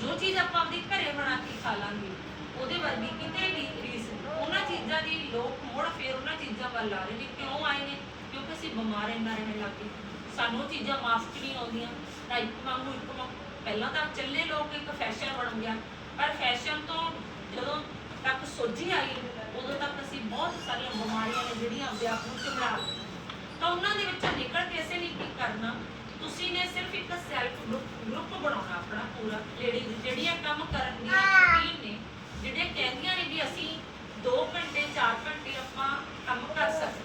ਜੋ ਚੀਜ਼ ਆਪਾਂ ਆਪਦੇ ਘਰੇ ਬਣਾ ਕੇ ਖਾ ਲਾਂਗੇ, ਉਹਦੇ ਵਰਗੀ ਕਿਤੇ ਵੀ ਰੀਸ ਉਹਨਾਂ ਚੀਜ਼ਾਂ ਦੀ ਲੋਕ ਮੋੜ ਫੇਰ ਉਹਨਾਂ ਚੀਜ਼ਾਂ ਵੱਲ ਆ ਰਹੇ ਨੇ, ਕਿਉਂ ਆਏ ਨੇ? ਕਿਉਂਕਿ ਅਸੀਂ ਬਿਮਾਰ ਇੰਨਾ ਰਹਿਣ ਲੱਗ ਗਏ। ਸਾਨੂੰ ਚੀਜ਼ਾਂ ਮਾਸਕ ਨਹੀਂ ਆਉਂਦੀਆਂ। ਤਾਂ ਇੱਕ ਵਾਂਗੂ ਇੱਕ ਵਾਂਗੂ, ਪਹਿਲਾਂ ਤਾਂ ਚੱਲੇ ਲੋਕ ਇੱਕ ਫੈਸ਼ਨ ਬਣ ਗਿਆ। ਪਰ ਫੈਸ਼ਨ ਤੋਂ ਜਦੋਂ ਤੱਕ ਸੋਝੀ ਆਈ, ਉਦੋਂ ਤੱਕ ਅਸੀਂ ਬਹੁਤ ਸਾਰੀਆਂ ਬਿਮਾਰੀਆਂ ਨੇ ਜਿਹੜੀਆਂ ਆਪਣੇ ਆਪ ਨੂੰ ਚਮੜਾ ਤਾਂ ਉਹਨਾਂ ਦੇ ਵਿੱਚੋਂ ਨਿਕਲ ਕੇ ਅਸੀਂ ਨੇ ਕੀ ਕਰਨਾ? ਤੁਸੀਂ ਨੇ ਸਿਰਫ ਇੱਕ ਸੈਲਫ ਗਰੁੱਪ ਬਣਾਉਣਾ ਆਪਣਾ ਪੂਰਾ ਲੇਡੀਜ਼ ਜਿਹੜੀਆਂ ਕੰਮ ਕਰਨ ਦੀਆਂ ਸ਼ੌਕੀਨ ਨੇ ਜਿਹੜੇ ਕਹਿੰਦੀਆਂ ਨੇ ਵੀ ਅਸੀਂ 2 ਘੰਟੇ 4 ਘੰਟੇ ਆਪਾਂ ਕੰਮ ਕਰ ਸਕਦੇ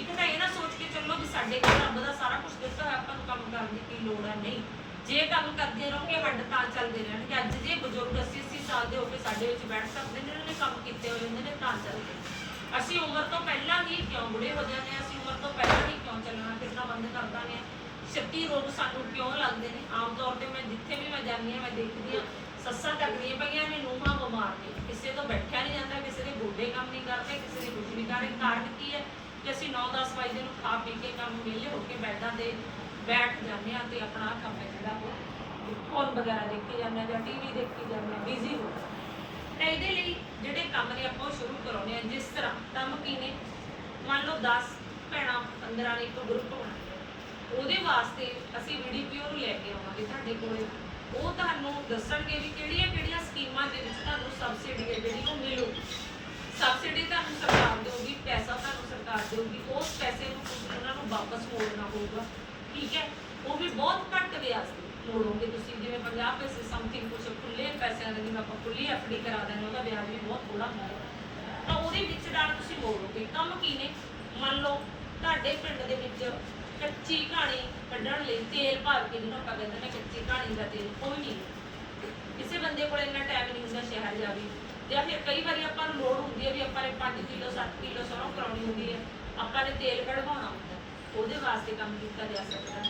ਇੱਕ ਤਾਂ ਇਹ ਨਾ ਸੋਚ ਕੇ ਚੱਲੋ ਵੀ ਸਾਡੇ ਕੋਲ ਰੱਬ ਦਾ ਸਾਰਾ ਕੁਝ ਦਿੱਤਾ ਹੋਇਆ ਆਪਾਂ ਨੂੰ ਕੰਮ ਕਰਨ ਦੀ ਕੀ ਲੋੜ ਹੈ ਨਹੀਂ। ਜੇ ਕੰਮ ਕਰਦੇ ਰਹੋਗੇ ਹੱਡ ਤਾਂ ਚੱਲਦੇ ਰਹਿਣਗੇ। ਅੱਜ ਜੇ ਬਜ਼ੁਰਗ 80 80 ਸਾਲ ਦੇ ਹੋ ਕੇ ਸਾਡੇ ਵਿੱਚ ਬੈਠ ਸਕਦੇ ਨੇ ਉਹਨਾਂ ਨੇ ਕੰਮ ਕੀਤੇ ਹੋਏ ਹੁੰਦੇ ਨੇ ਤਾਂ ਚੱਲਦੇ ਅਸੀਂ ਉਮਰ ਤੋਂ ਪਹਿਲਾਂ ਹੀ ਕਿਉਂ ਬੁੜੇ ਹੋ ਜਾਂਦੇ ਹਾਂ ਅਸੀਂ ਉਮਰ ਤੋਂ ਪਹਿਲਾਂ ਹੀ ਕਿਉਂ ਚੱਲਣਾ ਫਿਰਨਾ ਬੰਦ ਕਰ ਦਿੰਦੇ ਹਾਂ ਛੱਤੀ ਰੋਗ ਸਾਨੂੰ ਕਿਉਂ ਲੱਗਦੇ ਨੇ? ਆਮ ਤੌਰ ਤੇ ਮੈਂ ਜਿੱਥੇ ਵੀ ਮੈਂ ਜਾਂਦੀ ਹਾਂ, ਮੈਂ ਦੇਖਦੀ ਹਾਂ, ਸੱਸਾਂ ਤੱਕਦੀਆਂ ਪਈਆਂ ਨੇ, ਨੂੰਹਾਂ ਬਿਮਾਰ ਨੇ। ਕਿਸੇ ਤੋਂ ਬੈਠਿਆ ਨਹੀਂ ਜਾਂਦਾ, ਕਿਸੇ ਦੇ ਗੋਡੇ ਕੰਮ ਨਹੀਂ ਕਰਦੇ, ਕਿਸੇ ਦੇ ਕੁਝ ਨਹੀਂ ਕਰਦੇ। ਕਾਰਨ ਕੀ ਹੈ? ਕਿ ਅਸੀਂ 9-10 ਵਜੇ ਨੂੰ ਖਾ ਪੀ ਕੇ ਕੰਮ ਵਿਹਲੇ ਹੋ ਕੇ ਬੈੱਡਾਂ ਤੇ ਬੈਠ ਜਾਂਦੇ ਹਾਂ ਤੇ ਆਪਣਾ ਕੰਮ ਹੈ ਜਿਹੜਾ ਉਹ ਫੋਨ ਵਗੈਰਾ ਦੇਖੀ ਜਾਂਦੇ ਹਾਂ ਜਾਂ ਟੀਵੀ ਦੇਖੀ ਜਾਂਦੇ ਬਿਜ਼ੀ ਹੋ ਜਾਂਦੇ ਤਾਂ ਇਹਦੇ ਲਈ ਜਿਹੜੇ ਕੰਮ ਨੇ ਆਪਾਂ ਉਹ ਸ਼ੁਰੂ ਕਰਾਉਣੇ ਆ ਜਿਸ ਤਰ੍ਹਾਂ ਕੰਮ ਕੀ ਨੇ? ਮੰਨ ਲਓ 10 ਭੈਣਾਂ 15 ਨੇ ਇੱਕ ਗਰੁੱਪ ਬਣਾਇਆ। ਉਹਦੇ ਵਾਸਤੇ ਅਸੀਂ ਵੀਡੀਪੀਓ ਨੂੰ ਲੈ ਕੇ ਆਵਾਂਗੇ ਤੁਹਾਡੇ ਕੋਲ। ਉਹ ਤੁਹਾਨੂੰ ਦੱਸਣਗੇ ਵੀ ਕਿਹੜੀਆਂ ਕਿਹੜੀਆਂ ਸਕੀਮਾਂ ਦੇ ਵਿੱਚ ਤੁਹਾਨੂੰ ਸਬਸਿਡੀ ਹੈ ਜਿਹੜੀ ਉਹ ਮਿਲੂ। ਸਬਸਿਡੀ ਤੁਹਾਨੂੰ ਸਰਕਾਰ ਦੇਊਗੀ, ਪੈਸਾ ਤੁਹਾਨੂੰ ਸਰਕਾਰ ਦੇਊਗੀ, ਉਸ ਪੈਸੇ ਨੂੰ ਤੁਸੀਂ ਉਹਨਾਂ ਨੂੰ ਵਾਪਸ ਮੋੜਨਾ ਹੋਊਗਾ ਠੀਕ ਹੈ? ਉਹ ਵੀ ਬਹੁਤ ਘੱਟ ਵਿਆਜ ਤੇ ਮੋੜੋਗੇ ਤੁਸੀਂ। ਜਿਵੇਂ 50 ਪੈਸੇ ਸਮਥਿੰਗ ਕੁਝ ਖੁੱਲੇ ਪੈਸਿਆਂ ਦੇ ਜਿਵੇਂ ਆਪਾਂ ਖੁੱਲੀ ਐਫਡੀ ਕਰਾ ਦਿੰਦੇ ਉਹਦਾ ਵਿਆਜ ਵੀ ਬਹੁਤ ਥੋੜਾ ਹੁੰਦਾ ਤਾਂ ਉਹਦੇ ਵਿੱਚ ਨਾਲ ਤੁਸੀਂ ਮੋੜੋਗੇ। ਕੰਮ ਕੀ ਨੇ? ਮੰਨ ਲਓ, ਤੁਹਾਡੇ ਪਿੰਡ ਦੇ ਵਿੱਚ ਕੱਚੀ ਕਹਾਣੀ ਕੱਢਣ ਲਈ ਤੇਲ ਭਰ ਕੇ ਜਿਹਨੂੰ ਆਪਾਂ ਕਹਿੰਦੇ ਨੇ ਕੱਚੀ ਕਹਾਣੀ ਦਾ ਤੇਲ ਕੋਈ ਨਹੀਂ ਕਿਸੇ ਬੰਦੇ ਕੋਲ ਇੰਨਾ ਟਾਈਮ ਨਹੀਂ ਹੁੰਦਾ ਸ਼ਹਿਰ ਜਾਵੇ ਜਾਂ ਫਿਰ ਕਈ ਵਾਰੀ ਆਪਾਂ ਨੂੰ ਲੋੜ ਹੁੰਦੀ ਹੈ ਵੀ ਆਪਾਂ ਨੇ 5 ਕਿਲੋ 7 ਕਿਲੋ ਸਰੋਂ ਕਰਾਉਣੀ ਹੁੰਦੀ ਹੈ। ਆਪਾਂ ਨੇ ਤੇਲ ਕਢਵਾਉਣਾ ਹੁੰਦਾ। ਉਹਦੇ ਵਾਸਤੇ ਕੰਮ ਕੀਤਾ ਜਾ ਸਕਦਾ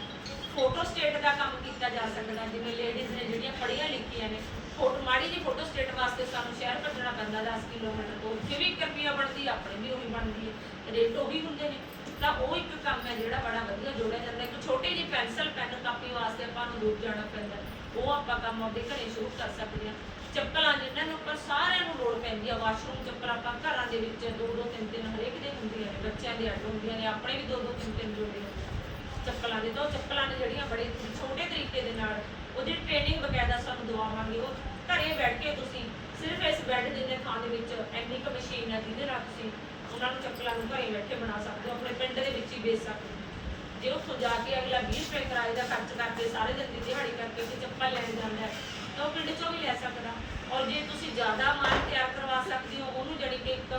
ਫੋਟੋ ਸਟੇਟ ਦਾ ਕੰਮ ਕੀਤਾ ਜਾ ਸਕਦਾ ਜਿਵੇਂ ਲੇਡੀਜ਼ ਨੇ ਜਿਹੜੀਆਂ ਪੜ੍ਹੀਆਂ ਲਿਖੀਆਂ ਨੇ, ਫੋਟੋ, ਮਾੜੀ ਜੀ ਫੋਟੋ ਸਟੇਟ ਵਾਸਤੇ ਸਾਨੂੰ ਸ਼ਹਿਰ ਭੱਜਣਾ ਪੈਂਦਾ 10 ਕਿਲੋਮੀਟਰ ਤੋਂ। ਉੱਥੇ ਵੀ 1 ਰੁਪਿਆ ਬਣਦੀ, ਆਪਣੇ ਵੀ ਉਹੀ ਬਣਦੀ ਹੈ। ਰੇਟ ਉਹੀ ਹੁੰਦੇ ਨੇ। ਤਾਂ ਉਹ ਇੱਕ ਕੰਮ ਹੈ ਜਿਹੜਾ ਬੜਾ ਵਧੀਆ ਜੋੜਿਆ ਜਾਂਦਾ ਇੱਕ ਛੋਟੀ ਜਿਹੀ ਪੈਨਸਲ ਪੈਨ ਕਾਪੀ ਵਾਸਤੇ ਆਪਾਂ ਨੂੰ ਦੂਰ ਜਾਣਾ ਪੈਂਦਾ ਉਹ ਆਪਾਂ ਕੰਮ ਆਪਦੇ ਘਰੇ ਸ਼ੁਰੂ ਕਰ ਸਕਦੇ ਹਾਂ। ਚੱਪਲਾਂ ਜਿਨ੍ਹਾਂ ਨੂੰ ਉੱਪਰ ਸਾਰਿਆਂ ਨੂੰ ਲੋੜ ਪੈਂਦੀ ਆ ਵਾਸ਼ਰੂਮ ਚੱਪਲ ਆਪਾਂ ਘਰਾਂ ਦੇ ਵਿੱਚ ਦੋ ਦੋ ਤਿੰਨ ਤਿੰਨ ਹਰੇਕ ਦੇ ਹੁੰਦੀਆਂ ਨੇ, ਬੱਚਿਆਂ ਦੇ ਅੱਡ ਹੁੰਦੀਆਂ ਨੇ, ਆਪਣੇ ਵੀ ਦੋ ਦੋ ਤਿੰਨ ਤਿੰਨ ਜੋੜੇ ਚੱਪਲਾਂ ਦੇ ਦੋ ਚੱਪਲਾਂ ਨੇ ਜਿਹੜੀਆਂ ਬੜੇ ਛੋਟੇ ਤਰੀਕੇ ਦੇ ਨਾਲ ਉਹਦੀ ਟ੍ਰੇਨਿੰਗ ਵਗੈਰਾ ਸਾਨੂੰ ਦਵਾਵਾਂਗੇ। ਉਹ ਘਰੇ ਬੈਠ ਕੇ ਤੁਸੀਂ ਸਿਰਫ ਇਸ ਬੈੱਡ ਦੇ ਥਾਂ ਦੇ ਵਿੱਚ ਐਨੀ ਕੁ ਮਸ਼ੀਨ ਹੈ ਜਿਹਦੇ ਨਾਲ ਤੁਸੀਂ ਉਹਨਾਂ ਨੂੰ ਚੱਕਲਾਂ ਨੂੰ ਘਰੇ ਬੈਠੇ ਬਣਾ ਸਕਦੇ ਹੋ ਆਪਣੇ ਪਿੰਡ ਦੇ ਵਿੱਚ ਹੀ ਵੇਚ ਸਕਦੇ ਹੋ। ਜੇ ਉੱਥੋਂ ਜਾ ਕੇ ਅਗਲਾ 20 ਰੁਪਏ ਕਿਰਾਏ ਦਾ ਖਰਚ ਕਰਕੇ ਸਾਰੇ ਦਿਨ ਦੀ ਦਿਹਾੜੀ ਕਰਕੇ ਤੇ ਚੱਪਲ ਲੈਣ ਜਾਂਦਾ ਹੈ, ਤਾਂ ਉਹ ਪਿੰਡ ਚੋਂ ਵੀ ਲੈ ਸਕਦਾ। ਔਰ ਜੇ ਤੁਸੀਂ ਜ਼ਿਆਦਾ ਮਾਲ ਤਿਆਰ ਕਰਵਾ ਸਕਦੇ ਹੋ ਉਹਨੂੰ ਜਿਹੜੀ ਕਿ ਇੱਕ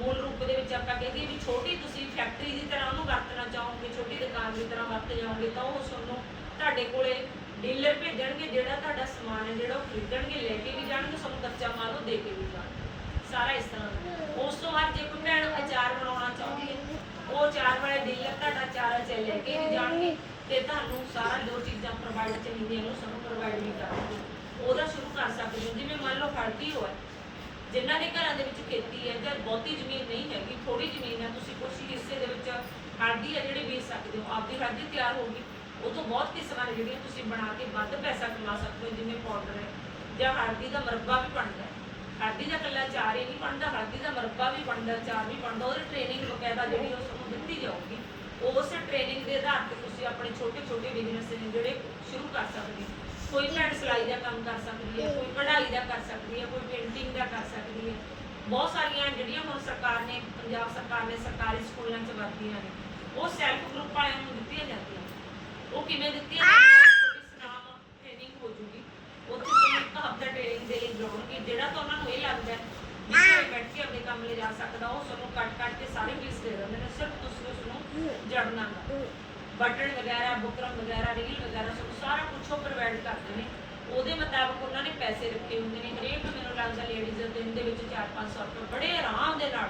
ਮੂਲ ਰੂਪ ਦੇ ਵਿੱਚ ਆਪਾਂ ਕਹਿੰਦੇ ਵੀ ਛੋਟੀ ਤੁਸੀਂ ਫੈਕਟਰੀ ਦੀ ਤਰ੍ਹਾਂ ਉਹਨੂੰ ਵਰਤਣਾ ਚਾਹੋਗੇ ਛੋਟੀ ਦੁਕਾਨ ਦੀ ਤਰ੍ਹਾਂ ਵਰਤ ਜਾਓਗੇ ਤਾਂ ਉਹ ਤੁਹਾਨੂੰ ਤੁਹਾਡੇ ਕੋਲੇ ਡੀਲਰ ਭੇਜਣਗੇ ਜਿਹੜਾ ਤੁਹਾਡਾ ਸਮਾਨ ਹੈ ਜਿਹੜਾ ਉਹ ਖਰੀਦਣਗੇ ਲੈ ਕੇ ਵੀ ਜਾਣਗੇ ਤੁਹਾਨੂੰ ਕੱਚਾ ਮਾਲ ਉਹ ਦੇ ਕੇ ਵੀ ਜਾਣਗੇ। ਸਾਰਾ ਇਸ ਤਰ੍ਹਾਂ ਉਸ ਤੋਂ ਬਾਅਦ ਜੇ ਕੋਈ ਭੈਣ ਅਚਾਰ ਬਣਾਉਣਾ ਚਾਹੁੰਦੀ ਹੈ, ਉਹ ਅਚਾਰ ਵਾਲੇ ਡੀਲਰ ਤੁਹਾਡਾ ਅਚਾਰ ਅਚਾਰ ਲੈ ਕੇ ਵੀ ਜਾਣਗੇ ਤੇ ਤੁਹਾਨੂੰ ਸਾਰਾ ਜੋ ਚੀਜ਼ਾਂ ਪ੍ਰੋਵਾਈਡ ਚਾਹੀਦੀਆਂ ਨੇ ਸਾਨੂੰ ਪ੍ਰੋਵਾਈਡ ਵੀ ਕਰਨਗੇ। ਉਹਦਾ ਸ਼ੁਰੂ ਕਰ ਸਕਦੇ ਹੋ। ਜਿਵੇਂ ਮੰਨ ਲਓ ਹਲਦੀ ਹੋਏ ਜਿਨ੍ਹਾਂ ਦੇ ਘਰਾਂ ਦੇ ਵਿੱਚ ਖੇਤੀ ਹੈ, ਜਾਂ ਬਹੁਤੀ ਜ਼ਮੀਨ ਨਹੀਂ ਹੈਗੀ ਥੋੜੀ ਜ਼ਮੀਨ ਹੈ ਤੁਸੀਂ ਕੁਝ ਹਿੱਸੇ ਦੇ ਵਿੱਚ ਹਲਦੀ ਹੈ ਜਿਹੜੀ ਬੀਜ ਸਕਦੇ ਹੋ। ਆਪਦੀ ਹਲਦੀ ਤਿਆਰ ਹੋਊਗੀ ਉਹ ਤੋਂ ਬਹੁਤ ਕਿਸਮਾਂ ਨੇ ਜਿਹੜੀਆਂ ਤੁਸੀਂ ਬਣਾ ਕੇ ਵੱਧ ਪੈਸਾ ਕਮਾ ਸਕਦੇ ਹੋ, ਜਿਵੇਂ ਪਾਊਡਰ ਹੈ, ਜਾਂ ਹਲਦੀ ਦਾ ਮਰਬਾ ਵੀ ਬਣਦਾ ਹੈ। ਹਲਦੀ ਦਾ ਕੱਲਾ ਚਾਰ ਹੀ ਨਹੀਂ ਬਣਦਾ ਹਲਦੀ ਦਾ ਮਰਬਾ ਵੀ ਬਣਦਾ, ਚਾਰ ਵੀ ਬਣਦਾ, ਉਹਦੀ ਟ੍ਰੇਨਿੰਗ ਬਕਾਇਦਾ ਜਿਹੜੀ ਉਹ ਤੁਹਾਨੂੰ ਦਿੱਤੀ ਜਾਊਗੀ। ਉਸ ਟ੍ਰੇਨਿੰਗ ਦੇ ਆਧਾਰ ਤੇ ਤੁਸੀਂ ਆਪਣੇ ਛੋਟੇ ਛੋਟੇ ਬਿਜ਼ਨਸ ਨੇ ਜਿਹੜੇ ਸ਼ੁਰੂ ਕਰ ਸਕਦੇ ਕੋਈ ਭੈਣ ਸਿਲਾਈ ਦਾ ਕੰਮ ਕਰ ਸਕਦੀ ਹੈ, ਕੋਈ ਕਢਾਈ ਦਾ ਕਰ ਸਕਦੀ ਹੈ, ਕੋਈ ਪੇਂਟਿੰਗ ਦਾ ਕਰ ਸਕਦੀ ਹੈ। ਬਹੁਤ ਸਾਰੀਆਂ ਜਿਹੜੀਆਂ ਹੁਣ ਸਰਕਾਰ ਨੇ, ਪੰਜਾਬ ਸਰਕਾਰ ਨੇ ਸਰਕਾਰੀ ਸਕੂਲਾਂ 'ਚ ਵਰਤੀਆਂ ਨੇ, ਉਹ ਸੈਲਫ ਗਰੁੱਪ ਵਾਲਿਆਂ ਨੂੰ ਦਿੱਤੀਆਂ ਜਾਂਦੀਆਂ ਉਹ ਕਿਵੇਂ ਦਿੱਤੀਆਂ ਜਾਂਦੀਆਂ ਥੋੜੀ ਸਨਾਮ ਟ੍ਰੇਨਿੰਗ ਹੋ ਜੂਗੀ ਉੱਥੇ ਤੁਹਾਨੂੰ ਇੱਕ ਹਫ਼ਤਾ ਟ੍ਰੇਨਿੰਗ ਦੇ ਲਈ ਜਾਣਗੇ ਜਿਹੜਾ ਤਾਂ ਉਹਨਾਂ ਨੂੰ ਇਹ ਲੱਗਦਾ ਹੈ ਵੀ ਕੋਈ ਬੈਠ ਕੇ ਆਪਣੇ ਕੰਮ ਲੈ ਜਾ ਸਕਦਾ ਉਹ ਤੁਹਾਨੂੰ ਕੱਟ ਕੱਟ ਕੇ ਸਾਰੇ ਪੀਸ ਦੇ ਦਿੰਦੇ ਨੇ ਸਿਰਫ ਤੁਸੀਂ ਉਸ ਨੂੰ ਜੜਨਾ ਦਾ ਬਟਨ ਵਗੈਰਾ ਬੁਕਰਮ ਵਗੈਰਾ ਰੀਲ ਵਗੈਰਾ ਸਭ ਸਾਰਾ ਕੁਝ ਉਹ ਪ੍ਰੋਵਾਈਡ ਕਰਦੇ ਨੇ। ਉਹਦੇ ਮੁਤਾਬਕ ਉਹਨਾਂ ਨੇ ਪੈਸੇ ਰੱਖੇ ਹੁੰਦੇ ਨੇ। ਹਰੇਕ ਮੈਨੂੰ ਲੱਗਦਾ ਲੇਡੀਜ਼ ਦਿਨ ਦੇ ਵਿੱਚ 4-500 ਰੁਪਏ ਬੜੇ ਆਰਾਮ ਦੇ ਨਾਲ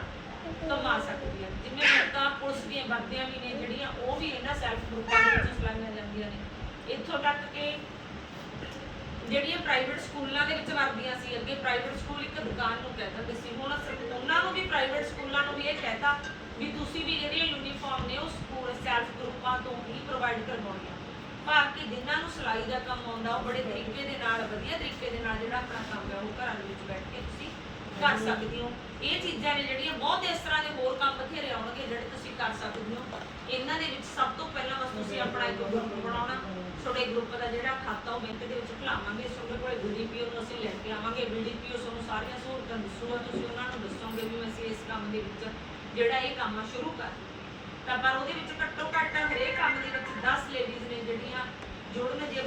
ਕਮਾ ਸਕਦੀ ਹੈ ਜਿਵੇਂ ਤਾਂ ਪੁਲਿਸ ਦੀਆਂ ਵਰਦੀਆਂ ਵੀ ਨੇ ਜਿਹੜੀਆਂ ਉਹ ਵੀ ਇਹਨਾਂ ਸੈਲਫ ਗਰੁੱਪਾਂ ਦੇ ਵਿੱਚ ਚਲਾਈਆਂ ਜਾਂਦੀਆਂ ਨੇ। ਇੱਥੋਂ ਤੱਕ ਕਿ ਜਿਹੜੀਆਂ ਪ੍ਰਾਈਵੇਟ ਸਕੂਲਾਂ ਦੇ ਵਿੱਚ ਵਰਦੀਆਂ ਸੀ, ਅੱਗੇ ਪ੍ਰਾਈਵੇਟ ਸਕੂਲ ਇੱਕ ਦੁਕਾਨ ਨੂੰ ਕਹਿੰਦਾ ਹੁੰਦੇ ਸੀ। ਹੁਣ ਅਸੀਂ ਉਹਨਾਂ ਨੂੰ ਵੀ ਪ੍ਰਾਈਵੇਟ ਸਕੂਲਾਂ ਨੂੰ ਵੀ ਇਹ ਕਹਿੰਦਾ ਵੀ ਤੁਸੀਂ ਵੀ ਜਿਹੜੀਆਂ ਯੂਨੀਫਾਰਮ ਨੇ, ਉਹ ਸਕੂਲ ਸੈਲਫ ਗਰੁੱਪਾਂ ਤੋਂ ਹੀ ਪ੍ਰੋਵਾਈਡ ਕਰਵਾਉਣੀਆਂ। ਭਾਵ ਕਿ ਜਿਨ੍ਹਾਂ ਨੂੰ ਸਿਲਾਈ ਦਾ ਕੰਮ ਆਉਂਦਾ, ਉਹ ਬੜੇ ਤਰੀਕੇ ਦੇ ਨਾਲ, ਵਧੀਆ ਤਰੀਕੇ ਦੇ ਨਾਲ ਜਿਹੜਾ ਆਪਣਾ ਕੰਮ ਹੈ, ਉਹ ਘਰਾਂ ਦੇ ਵਿੱਚ ਬੈਠ ਕੇ ਤੁਸੀਂ ਕਰ ਸਕਦੇ ਹੋ। ਇਹ ਚੀਜ਼ਾਂ ਨੇ ਜਿਹੜੀਆਂ ਬਹੁਤ ਇਸ ਤਰ੍ਹਾਂ ਦੇ ਹੋਰ ਕੰਮ ਬਥੇਰੇ ਆਉਣਗੇ ਜਿਹੜੇ ਤੁਸੀਂ ਕਰ ਸਕਦੇ ਹੋ। ਇਹਨਾਂ ਦੇ ਵਿੱਚ ਸਭ ਤੋਂ ਪਹਿਲਾਂ ਬਸ ਤੁਸੀਂ ਆਪਣਾ ਇੱਕ ਗਰੁੱਪ ਬਣਾਉਣਾ। ਤੁਹਾਡੇ ਗਰੁੱਪ ਦਾ ਜਿਹੜਾ ਖਾਤਾ ਉਹ ਬੈਂਕ ਦੇ ਵਿੱਚ ਖੁਲਾਵਾਂਗੇ, ਤੁਹਾਡੇ ਕੋਲ ਬੀਡੀਪੀਓ ਨੂੰ ਅਸੀਂ ਲੈ ਕੇ ਆਵਾਂਗੇ ਬੀਡੀਪੀਓ ਸਾਨੂੰ ਸਾਰੀਆਂ ਸਹੂਲਤਾਂ ਦੱਸੂਗਾ, ਤੁਸੀਂ ਉਹਨਾਂ ਨੂੰ ਦੱਸੋਗੇ ਵੀ ਅਸੀਂ ਇਸ ਕੰਮ ਦੇ ਵਿੱਚ ਜਿਹੜਾ ਇਹ ਕੰਮ ਸ਼ੁਰੂ ਕਰ ਤਾਂ ਪਰ ਉਹਦੇ ਵਿੱਚ ਘੱਟੋ ਘੱਟ ਹਰੇਕ ਕੰਮ ਦੇ ਵਿੱਚ 10 ਲੇਡੀਜ਼ ਨੇ ਜਿਹੜੀਆਂ ਜੁੜਨ ਜੇ